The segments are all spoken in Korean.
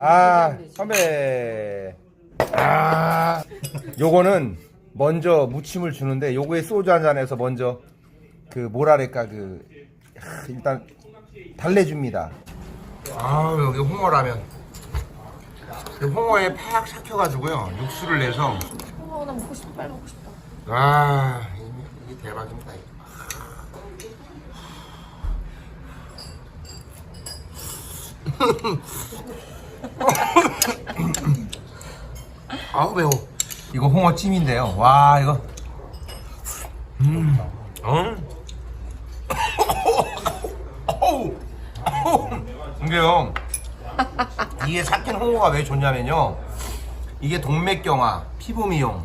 아, 선배. 아, 요거는 먼저 무침을 주는데 요거에 소주 한 잔에서 먼저 그 뭐랄까 그 하, 일단 달래줍니다. 아, 여기 홍어라면. 그 홍어에 팍 삭혀가지고요 육수를 내서 어, 나 먹고 싶다. 빨리 먹고 싶다. 아 이게, 이게 대박입니다. 이게. 아우 매워. 이거 홍어 찜인데요. 와 이거. 음. 어? 어우. 어우. 이게요. 이게 삭힌 홍어가 왜 좋냐면요. 이게 동맥경화, 피부 미용.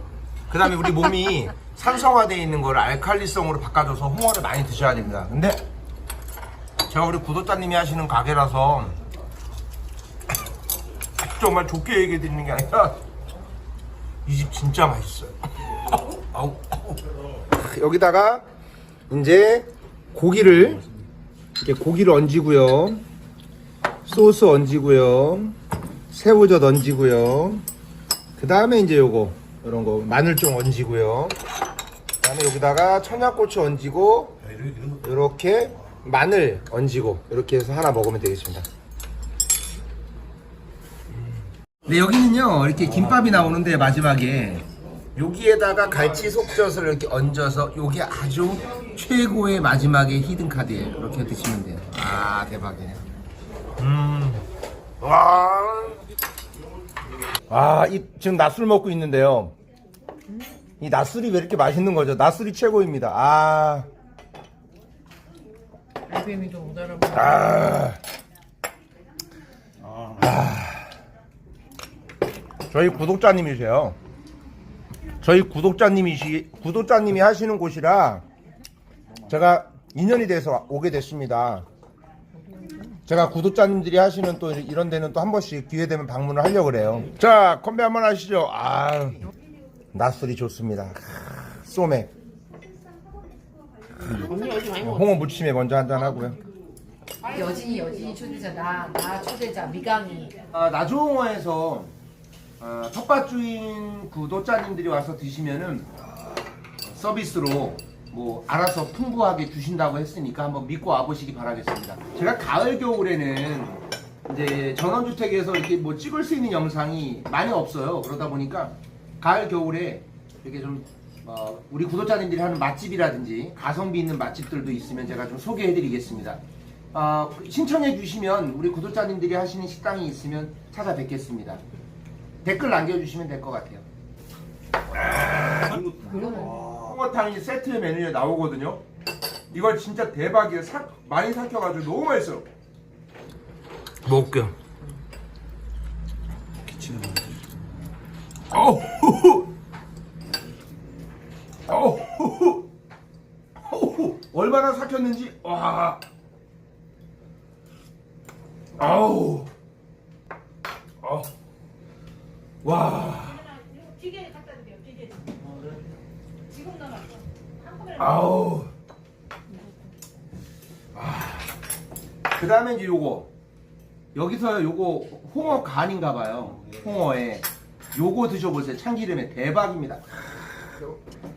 그다음에 우리 몸이 산성화되어 있는 거를 알칼리성으로 바꿔줘서 홍어를 많이 드셔야 됩니다. 근데 제가 우리 구독자님이 하시는 가게라서 정말 좋게 얘기해 드리는 게 아니라 이 집 진짜 맛있어요. 아우. 여기다가 이제 고기를 이렇게 고기를 얹이고요. 소스 얹이고요. 새우젓 얹이고요. 그 다음에 이제 요거 이런 거 마늘 좀 얹이고요. 그 다음에 여기다가 청양고추 얹이고 이렇게 마늘 얹이고 이렇게 해서 하나 먹으면 되겠습니다. 네 여기는요 이렇게 김밥이 나오는데 마지막에 여기에다가 갈치 속젓을 이렇게 얹어서 요게 아주 최고의 마지막에 히든 카드예요. 이렇게 드시면 돼요. 아 대박이네요. 음. 와. 아, 이, 지금 낮술 먹고 있는데요. 이 낮술이 왜 이렇게 맛있는 거죠? 낮술이 최고입니다. 아, 좀못 알아봐. 아. 아. 저희 구독자님이세요. 저희 구독자님이시, 구독자님이 하시는 곳이라 제가 인연이 돼서 오게 됐습니다. 제가 구독자님들이 하시는 또 이런 데는 또 한 번씩 기회 되면 방문을 하려고 그래요. 자, 건배 한번 하시죠. 아, 낮술이 좋습니다. 아, 소맥. 먹었어. 홍어 무침에 먼저 한잔 하고요. 여진이 여진이 초대자 나 나 초대자 미강이. 아, 나주홍어에서 아, 텃밭 주인 구독자님들이 와서 드시면은 서비스로 뭐 알아서 풍부하게 주신다고 했으니까 한번 믿고 와보시기 바라겠습니다. 제가 가을 겨울에는 이제 전원주택에서 이렇게 뭐 찍을 수 있는 영상이 많이 없어요. 그러다 보니까 가을 겨울에 이렇게 좀 어, 우리 구독자님들이 하는 맛집이라든지 가성비 있는 맛집들도 있으면 제가 좀 소개해드리겠습니다. 어, 신청해 주시면 우리 구독자님들이 하시는 식당이 있으면 찾아뵙겠습니다. 댓글 남겨주시면 될 것 같아요. 홍어탕이 세트 메뉴에 나오거든요. 이걸 진짜 대박이에요. 삭, 많이 삭혀가지고 너무 맛있어요. 먹을게요. 어우, 어우, 어우, 얼마나 삭혔는지, 와. 아우. 어. 와. 기계 갖다 드려요. 기계. 지금 나갔어. 아우. 아. 그 다음에 이제 요거. 여기서 요거 홍어 간인가 봐요. 홍어에. 요거 드셔보세요. 참기름에 대박입니다.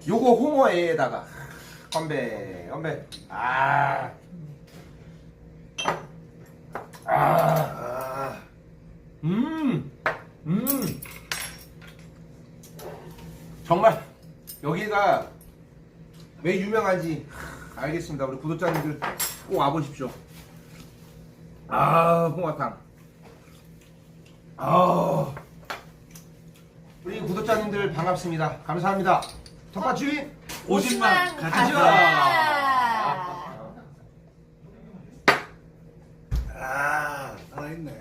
요거 홍어에다가. 건배, 건배. 아. 아. 아. 정말 여기가 왜 유명한지 알겠습니다. 우리 구독자님들 꼭 와보십시오. 아, 홍화탕. 아, 우리 구독자님들 반갑습니다. 감사합니다. 텃밭 주인 50만 가자. 아, 살아있네.